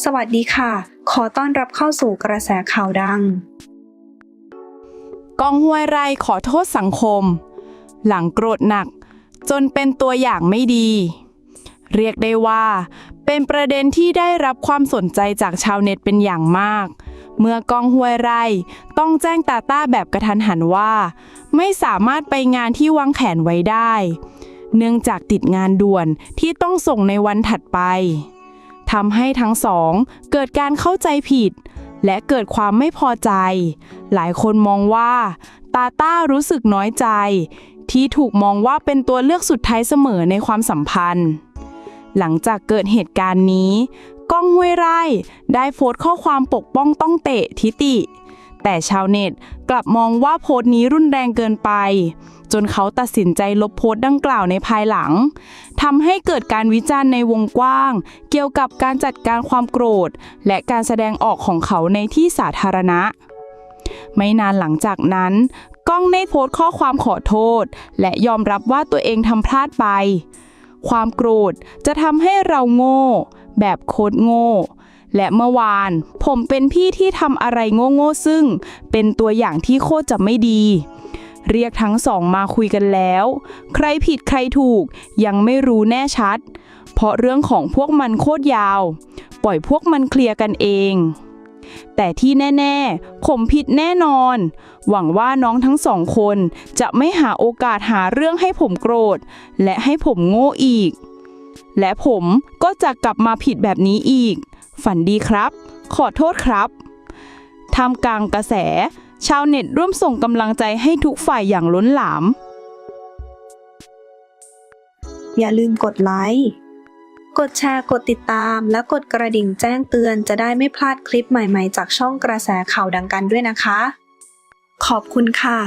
สวัสดีค่ะ ขอต้อนรับเข้าสู่กระแสข่าวดัง กองห้วยไร่ขอโทษสังคม หลังโกรธหนัก จนเป็นตัวอย่างไม่ดี เรียกได้ว่า เป็นประเด็นที่ได้รับความสนใจจากชาวเน็ตเป็นอย่างมาก เมื่อกองห้วยไร่ต้องแจ้งตาต้าแบบกระทันหันว่า ไม่สามารถไปงานที่วางแผนไว้ได้ เนื่องจากติดงานด่วนที่ต้องส่งในวันถัดไป ทำให้ทั้งสองเกิดการเข้าใจผิด และเกิดความไม่พอใจ หลายคนมองว่าตาต้ารู้สึกน้อยใจ ที่ถูกมองว่าเป็นตัวเลือกสุดท้ายเสมอในความสัมพันธ์ หลังจากเกิดเหตุการณ์นี้ ก้องห้วยไร่ได้โพสต์ข้อความปกป้องต้องเตะทิติ แต่ชาวเน็ตกลับมองว่าโพสต์นี้รุนแรงเกินไป จนเขาตัดสินใจลบโพสต์ดังกล่าวในภายหลังทำให้เกิดการวิจารณ์ในวงกว้าง เกี่ยวกับการจัดการความโกรธ และการแสดงออกของเขาในที่สาธารณะ ไม่นานหลังจากนั้นก้องได้โพสต์ข้อความขอโทษ และยอมรับว่าตัวเองทำพลาดไป ความโกรธจะทำให้เราโง่ แบบโคตรโง่ และเมื่อวาน ผมเป็นพี่ที่ทำอะไรโง่ๆซึ่ง เป็นตัวอย่างที่โคตรจะไม่ดี เรียกทั้งสองมาคุยกันแล้ว ใครผิดใครถูกยังไม่รู้แน่ชัด เพราะเรื่องของพวกมันโคตรยาว ปล่อยพวกมันเคลียร์กันเองแต่ที่แน่ ๆ ผมผิดแน่นอน หวังว่าน้องทั้งสองคนจะไม่หาโอกาสหาเรื่องให้ผมโกรธ และให้ผมโง่อีก และผมก็จะกลับมาผิดแบบนี้อีก ฝันดีครับ ขอโทษครับท่ามกลางกระแส ชาวเน็ตร่วมส่งกำลังใจให้ทุกฝ่ายอย่างล้นหลาม อย่าลืมกดไลค์กดแชร์กดติดตาม และกดกระดิ่งแจ้งเตือนจะได้ไม่พลาดคลิปใหม่ๆ จากช่องกระแสข่าวดังกันด้วยนะคะ ขอบคุณค่ะ